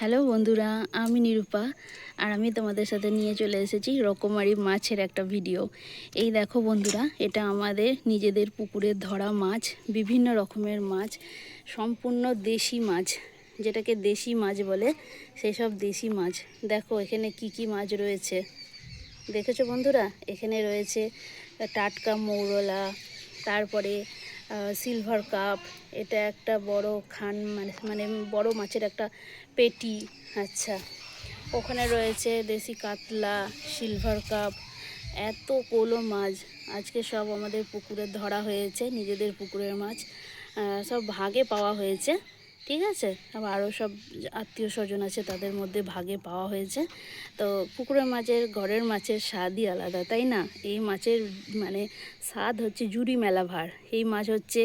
Hello বন্ধুরা, আমি নিরূপা আর আমি তোমাদের সাথে নিয়ে চলে এসেছি রকমারি মাছের একটা ভিডিও। এই দেখো বন্ধুরা, এটা আমাদের নিজেদের পুকুরে ধরা মাছ, বিভিন্ন রকমের মাছ, সম্পূর্ণ দেশি মাছ, যেটাকে দেশি মাছ বলে সেই সব দেশি মাছ। দেখো এখানে কি কি মাছ রয়েছে। দেখেছ বন্ধুরা? এখানে রয়েছে টাটকা মৌরলা, তারপরে সিলভার কাপ এটা একটা বড় খান মানে মানে বড় মাছের একটা পেটি। আচ্ছা ওখানে রয়েছে দেশি কাতলা সিলভার কাপ এত কোলো মাছ। আজকে সব আমাদের পুকুরে ধরা হয়েছে, নিজেদের পুকুরের মাছ। সব ভাগে পাওয়া হয়েছে। ঠিক আছে? আবার আরও সব আত্মীয় স্বজন আছে, তাদের মধ্যে ভাগে পাওয়া হয়েছে। তো পুকুরের মাছের, ঘরের মাছের স্বাদই আলাদা, তাই না? এই মাছের মানে স্বাদ হচ্ছে জুড়ি মেলা ভার এই মাছ হচ্ছে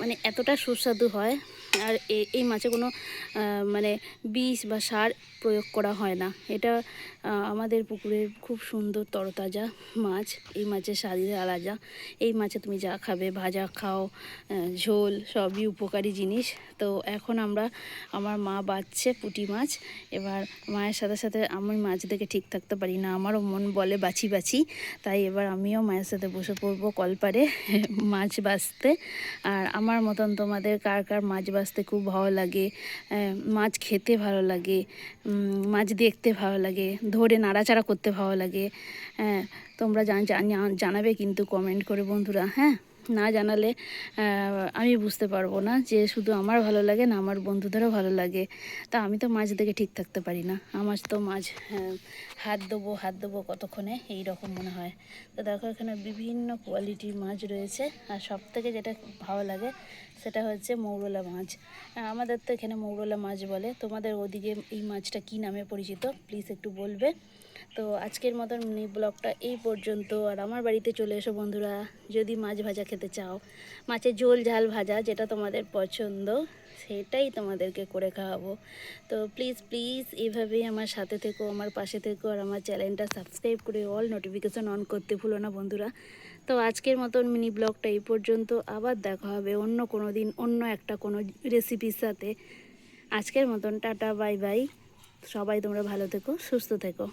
মানে এতটা সুস্বাদু হয় আর এই মাছে কোনো মানে বিষ বা সার প্রয়োগ করা হয় না। এটা আমাদের পুকুরের খুব সুন্দর তরতাজা মাছ। এই মাছের স্বাদই আলাদা। এই মাছে তুমি যা খাবে, ভাজা খাও ঝোল, সবই উপকারী জিনিস। তো এখন আমরা, আমার মা বাচ্ছে পুঁটি মাছ। এবার মায়ের সাথে সাথে আমি মাছ দেখে ঠিক থাকতে পারি না। আমারও মন বলে বাছি বাছি। তাই এবার আমিও মায়ের সাথে বসে পড়ব কলপারে মাছ বাছতে আর আমার মতন তোমাদের কার কার মাছ বাছতে খুব ভালো লাগে মাছ খেতে ভালো লাগে মাছ দেখতে ভালো লাগে, ধরে নাড়াচাড়া করতে ভালো লাগে হ্যাঁ তোমরা জান- জান- জানাবে কিন্তু কমেন্ট করে বন্ধুরা হ্যাঁ? না জানালে আমি বুঝতে পারব না যে শুধু আমার ভালো লাগে না আমার বন্ধুদেরও ভালো লাগে। তা আমি তো মাছ দেখে ঠিক থাকতে পারি না। আমার তো মাছ হ্যাঁ, হাত দেবো হাত দেবো কতক্ষণে এই রকম মনে হয়। তো দেখো এখানে বিভিন্ন কোয়ালিটির মাছ রয়েছে। আর সব থেকে যেটা ভালো লাগে সেটা হচ্ছে মৌরলা মাছ আমাদের তো এখানে মৌরলা মাছ বলে। তোমাদের ওদিকে এই মাছটা কী নামে পরিচিত? প্লিজ একটু বলবে। তো আজকের মতন মিনি ব্লগটা এই পর্যন্ত। আর আমার বাড়িতে চলে এসো বন্ধুরা, যদি মাছ ভাজা খেতে চাও। মাছের ঝোল ঝাল ভাজা যেটা তোমাদের পছন্দ, সেটাই তোমাদেরকে করে খাওয়াবো। তো প্লিজ প্লিজ এইভাবেই আমার সাথে থেকো, আমার পাশে থেকো, আর আমার চ্যানেলটা সাবস্ক্রাইব করে অল নোটিফিকেশন অন করতে ভুলো না বন্ধুরা। তো আজকের মতন মিনি ব্লগটা এই পর্যন্ত, আবার দেখা হবে অন্য কোনো দিন, অন্য একটা কোনো রেসিপির সাথে। আজকের মতন টাটা বাই বাই সবাই তোমরা ভালো থেকো, সুস্থ থেকো।